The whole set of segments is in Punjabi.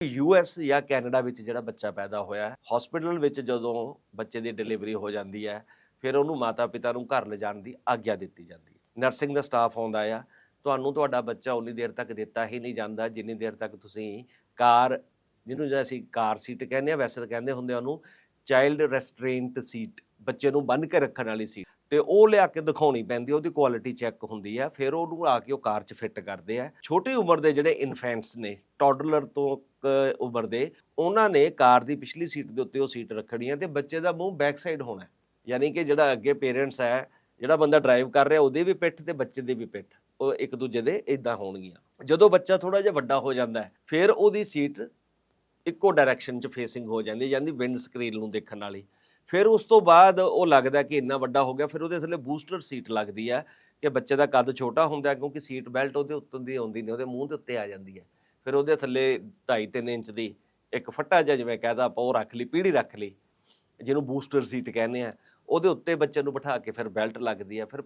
ਯੂਐਸ ਜਾਂ ਕੈਨੇਡਾ ਵਿੱਚ ਜਿਹੜਾ ਬੱਚਾ ਪੈਦਾ ਹੋਇਆ ਹੈ ਹਸਪੀਟਲ ਵਿੱਚ ਜਦੋਂ ਬੱਚੇ ਦੀ ਡਿਲੀਵਰੀ ਹੋ ਜਾਂਦੀ ਹੈ, ਫਿਰ ਉਹਨੂੰ ਮਾਤਾ-ਪਿਤਾ ਨੂੰ ਘਰ ਲਿਜਾਣ ਦੀ ਆਗਿਆ ਦਿੱਤੀ ਜਾਂਦੀ ਹੈ। ਨਰਸਿੰਗ ਦਾ ਸਟਾਫ ਆਉਂਦਾ ਆ, ਤੁਹਾਨੂੰ ਤੁਹਾਡਾ ਬੱਚਾ ਉਨੀ ਦੇਰ ਤੱਕ ਦਿੱਤਾ ਹੀ ਨਹੀਂ ਜਾਂਦਾ, ਜਿੰਨੀ ਦੇਰ ਤੱਕ ਤੁਸੀਂ ਕਾਰ, ਜਿਹਨੂੰ ਜਿਹੜਾ ਅਸੀਂ ਕਾਰ ਸੀਟ ਕਹਿੰਦੇ ਆ ਵੈਸੇ ਤਾਂ ਕਹਿੰਦੇ ਹੁੰਦੇ ਉਹਨੂੰ ਚਾਈਲਡ ਰੈਸਟ੍ਰੇਂਟ ਸੀਟ ਬੱਚੇ ਨੂੰ ਬੰਨ੍ਹ ਕੇ ਰੱਖਣ ਵਾਲੀ ਸੀਟ ਤੇ ਉਹ ਲਿਆ ਕੇ ਦਿਖਾਉਣੀ ਪੈਂਦੀ ਉਹਦੀ ਕੁਆਲਿਟੀ ਚੈੱਕ ਹੁੰਦੀ ਹੈ ਫਿਰ ਉਹਨੂੰ ਆ ਕੇ ਉਹ ਕਾਰ 'ਚ ਫਿੱਟ ਕਰਦੇ ਆ। ਛੋਟੀ ਉਮਰ ਦੇ ਜਿਹੜੇ ਇਨਫੈਂਟਸ ਨੇ ਟੌਡਲਰ ਤੋਂ ਕ- ਉਮਰ ਦੇ, ਉਹਨਾਂ ਨੇ ਕਾਰ ਦੀ ਪਿਛਲੀ ਸੀਟ ਦੇ ਉੱਤੇ ਉਹ ਸੀਟ ਰੱਖਣੀ ਹੈ ਤੇ ਬੱਚੇ ਦਾ ਮੂੰਹ ਬੈਕ ਸਾਈਡ ਹੋਣਾ ਯਾਨੀ ਕਿ ਜਿਹੜਾ ਅੱਗੇ ਪੇਰੈਂਟਸ ਹੈ, ਜਿਹੜਾ ਬੰਦਾ ਡਰਾਈਵ ਕਰ ਰਿਹਾ, ਉਹਦੇ ਵੀ ਪਿੱਠ ਤੇ ਬੱਚੇ ਦੇ ਵੀ ਪਿੱਠ, ਉਹ ਇੱਕ ਦੂਜੇ ਦੇ ਇਦਾਂ ਹੋਣਗੀਆਂ। ਜਦੋਂ ਬੱਚਾ ਥੋੜਾ ਜਿਹਾ ਵੱਡਾ ਹੋ ਜਾਂਦਾ ਹੈ, ਫਿਰ ਉਹਦੀ ਸੀਟ ਇੱਕੋ ਡਾਇਰੈਕਸ਼ਨ 'ਚ ਫੇਸਿੰਗ ਹੋ ਜਾਂਦੀ ਹੈ ਜਾਂਦੀ ਵਿੰਡ ਸਕਰੀਨ ਨੂੰ ਦੇਖਣ ਵਾਲੀ। ਫਿਰ ਉਸ ਤੋਂ ਬਾਅਦ ਉਹ ਲੱਗਦਾ ਕਿ ਇੰਨਾ ਵੱਡਾ ਹੋ ਗਿਆ, ਫਿਰ ਉਹਦੇ ਥੱਲੇ ਬੂਸਟਰ ਸੀਟ ਲੱਗਦੀ ਆ ਕਿ ਬੱਚੇ ਦਾ ਕੱਦ ਛੋਟਾ ਹੁੰਦਾ ਕਿਉਂਕਿ ਸੀਟ ਬੈਲਟ ਉਹਦੇ ਉੱਤੋਂ ਦੀ ਆਉਂਦੀ ਨਹੀਂ, ਉਹਦੇ ਮੂੰਹ ਦੇ ਉੱਤੇ ਆ ਜਾਂਦੀ ਹੈ ਫਿਰ ਉਹਦੇ ਥੱਲੇ 2.5-3 ਇੰਚ ਦੀ ਇੱਕ ਫੱਟਾ ਜਿਹਾ ਜਿਵੇਂ ਕਹਦਾ ਆਪਾਂ, ਉਹ ਰੱਖ ਲਈ, ਪੀੜੀ ਰੱਖ ਲਈ, ਜਿਹਨੂੰ ਬੂਸਟਰ ਸੀਟ ਕਹਿੰਦੇ ਆ। ਉਹਦੇ ਉੱਤੇ ਬੱਚੇ ਨੂੰ ਬਿਠਾ ਕੇ ਫਿਰ ਬੈਲਟ ਲੱਗਦੀ ਹੈ ਫਿਰ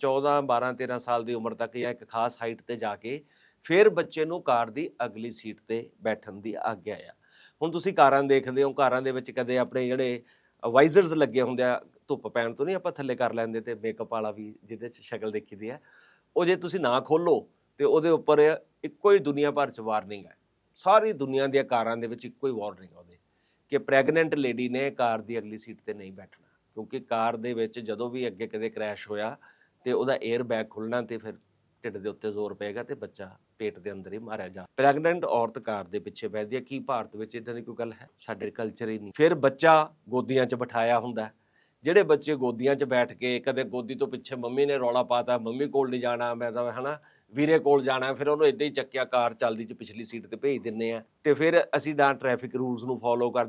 14 12 13 ਸਾਲ ਦੀ ਉਮਰ ਤੱਕ ਜਾਂ ਇੱਕ ਖਾਸ ਹਾਈਟ ਤੇ ਜਾ ਕੇ ਫਿਰ ਬੱਚੇ ਨੂੰ ਕਾਰ ਦੀ ਅਗਲੀ ਸੀਟ ਤੇ ਬੈਠਣ ਦੀ ਆਗਿਆ ਆ। ਹੁਣ ਤੁਸੀਂ ਕਾਰਾਂ ਦੇਖਦੇ ਹੋ, ਕਾਰਾਂ ਦੇ ਵਿੱਚ ਕਦੇ ਆਪਣੇ ਜਿਹੜੇ ਵਾਈਜ਼ਰਸ ਲੱਗੇ ਹੁੰਦੇ ਆ, ਧੁੱਪ ਪੈਣ ਤੋਂ ਨਹੀਂ ਆਪਾਂ ਥੱਲੇ ਕਰ ਲੈਂਦੇ ਤੇ ਮੇਕਅਪ ਵਾਲਾ ਵੀ ਜਿਹਦੇ 'ਚ ਸ਼ਕਲ ਦੇਖੀਦੀ ਹੈ। ਉਹ ਜੇ ਤੁਸੀਂ ਨਾ ਖੋਲੋ ਤੇ ਉਹਦੇ ਉੱਪਰ ਇੱਕੋ ਹੀ ਦੁਨੀਆ ਭਰ 'ਚ ਵਾਰਨਿੰਗ ਹੈ। ਸਾਰੀ ਦੁਨੀਆ ਦੀਆਂ ਕਾਰਾਂ ਦੇ ਵਿੱਚ ਇੱਕੋ ਹੀ ਵਾਰਨਿੰਗ ਉਹਦੇ ਕਿ ਪ੍ਰੈਗਨੈਂਟ ਲੇਡੀ ਨੇ ਕਾਰ ਦੀ ਅਗਲੀ ਸੀਟ ਤੇ ਨਹੀਂ ਬੈਠਣਾ। ਕਿਉਂਕਿ ਕਾਰ ਦੇ ਵਿੱਚ ਜਦੋਂ ਵੀ ਅੱਗੇ ਕਦੇ ਕ੍ਰੈਸ਼ ਹੋਇਆ ਤੇ ਉਹਦਾ 에ਅਰ ਬੈਗ ਖੁੱਲਣਾ ਤੇ ਫਿਰ ਢਿੱਡ ਦੇ ਉੱਤੇ ਜ਼ੋਰ ਪਏਗਾ ਤੇ ਬੱਚਾ ਪੇਟ ਦੇ ਅੰਦਰ ਹੀ ਮਾਰਿਆ ਜਾ ਪ੍ਰੈਗਨੈਂਟ ਔਰਤ ਕਾਰ ਦੇ ਪਿੱਛੇ ਬੈਠਦੀ ਹੈ। ਕੀ ਭਾਰਤ ਵਿੱਚ ਇਦਾਂ ਦੀ ਕੋਈ ਗੱਲ ਹੈ? ਸਾਡੇ ਕਲਚਰ ਹੀ ਨਹੀਂ। ਫਿਰ ਬੱਚਾ ਗੋਦੀਆਂ 'ਚ ਬਿਠਾਇਆ ਹੁੰਦਾ ਜਿਹੜੇ ਬੱਚੇ ਗੋਦੀਆਂ 'ਚ ਬੈਠ ਕੇ ਕਦੇ ਗੋਦੀ ਤੋਂ ਪਿੱਛੇ ਮੰਮੀ ਨੇ ਰੌਲਾ ਪਾਤਾ, ਮੰਮੀ ਕੋਲ ਨਹੀਂ ਜਾਣਾ, ਮੈਂ ਤਾਂ ਹਨਾ ਵੀਰੇ ਕੋਲ ਜਾਣਾ, ਫਿਰ ਉਹਨੂੰ ਇੱਦਾਂ ਹੀ ਚੱਕਿਆ, ਕਾਰ ਚੱਲਦੀ 'ਚ ਪਿਛਲੀ ਸੀਟ ਤੇ ਭੇਜ ਦਿੰਨੇ ਆ ਤੇ ਫਿਰ ਅਸੀਂ ਡਾਂ ਟ੍ਰੈਫਿਕ ਰੂਲਸ ਨੂੰ ਫੋਲੋ ਕਰਦੇ